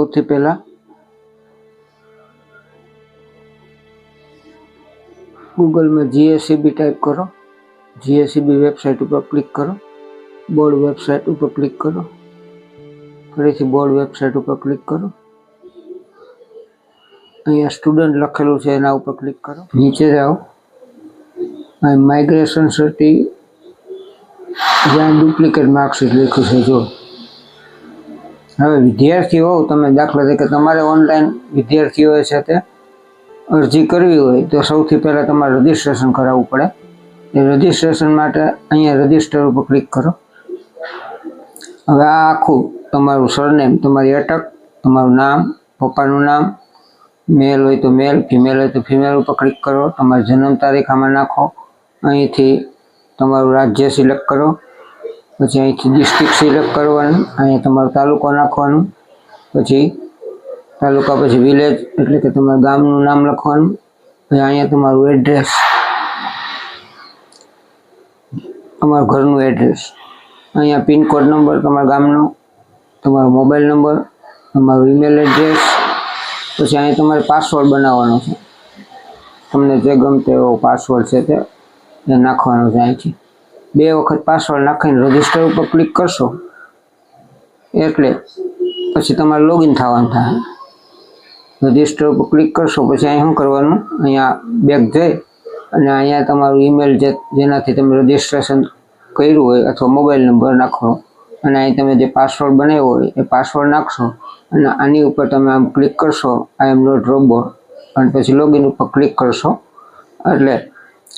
સૌથી પહેલા ગૂગલમાં GSCB type કરો જીએસસીબી વેબસાઇટ ઉપર ક્લિક કરો બોર્ડ વેબસાઇટ ઉપર ક્લિક કરો ફરીથી બોર્ડ વેબસાઇટ ઉપર ક્લિક કરો। અહીંયા સ્ટુડન્ટ લખેલું છે, એના ઉપર ક્લિક કરો। નીચે જાઓ। અહીં માઇગ્રેશન સર્ટી જ્યાં ડુપ્લિકેટ માર્કશીટ લખ્યું છે જો હવે વિદ્યાર્થી હોવ તમે દાખલા તરીકે તમારે ઓનલાઈન વિદ્યાર્થીઓએ છે તે અરજી કરવી હોય, તો સૌથી પહેલાં તમારે રજિસ્ટ્રેશન કરાવવું પડે. એ રજિસ્ટ્રેશન માટે અહીંયા રજિસ્ટર ઉપર ક્લિક કરો. હવે આ આખું તમારું સરનેમ તમારી અટક, તમારું નામ, પપ્પાનું નામ મેલ હોય તો મેલ ફિમેલ હોય તો ફિમેલ ઉપર ક્લિક કરો. તમારી જન્મ તારીખ આમાં નાખો. અહીંથી તમારું રાજ્ય સિલેક્ટ કરો. પછી અહીંથી ડિસ્ટ્રિક્ટ સિલેક્ટ કરવાનું, અહીંયા તમારો તાલુકો નાખવાનું, પછી તાલુકા પછી વિલેજ એટલે કે તમારા ગામનું નામ લખવાનું, પછી અહીંયા તમારું એડ્રેસ તમારું ઘરનું એડ્રેસ અહીંયા પિનકોડ નંબર, તમારા ગામનો, તમારો મોબાઈલ નંબર, તમારું ઈમેલ એડ્રેસ પછી અહીંયા તમારે પાસવર્ડ બનાવવાનો છે. તમને જે ગમતો એવો પાસવર્ડ છે તે નાખવાનો છે અહીંથી. બે વખત પાસવર્ડ નાખીને રજિસ્ટર ઉપર ક્લિક કરશો, એટલે પછી તમારે લોગિન થવાનું થાય. રજિસ્ટર ઉપર ક્લિક કરશો, પછી અહીં શું કરવાનું? અહીંયા બેક જઈ અને અહીંયા તમારું ઈમેલ જે, જેનાથી તમે રજિસ્ટ્રેશન કર્યું હોય અથવા મોબાઈલ નંબર નાખો અને અહીં તમે જે પાસવર્ડ બનાવ્યો હોય એ પાસવર્ડ નાખશો અને આની ઉપર તમે આમ ક્લિક કરશો આઈ એમ નોટ રોબોટ અને પછી લોગિન ઉપર ક્લિક કરશો. એટલે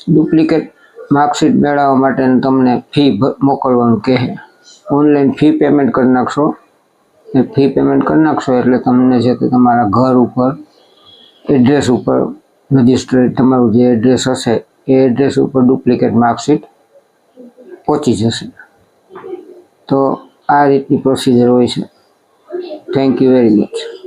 ડુપ્લિકેટ માર્કશીટ મેળવવા માટે તમને ફી મોકલવાનું કહે. ઓનલાઈન ફી પેમેન્ટ કરી નાખશો. એ ફી પેમેન્ટ કરી નાખશો એટલે તમને છે તે તમારા ઘર ઉપર, એડ્રેસ ઉપર, રજિસ્ટર, તમારું જે એડ્રેસ હશે, એ એડ્રેસ ઉપર ડુપ્લિકેટ માર્કશીટ પહોંચી જશે. તો આ રીતની પ્રોસિજર હોય છે. Thank you very much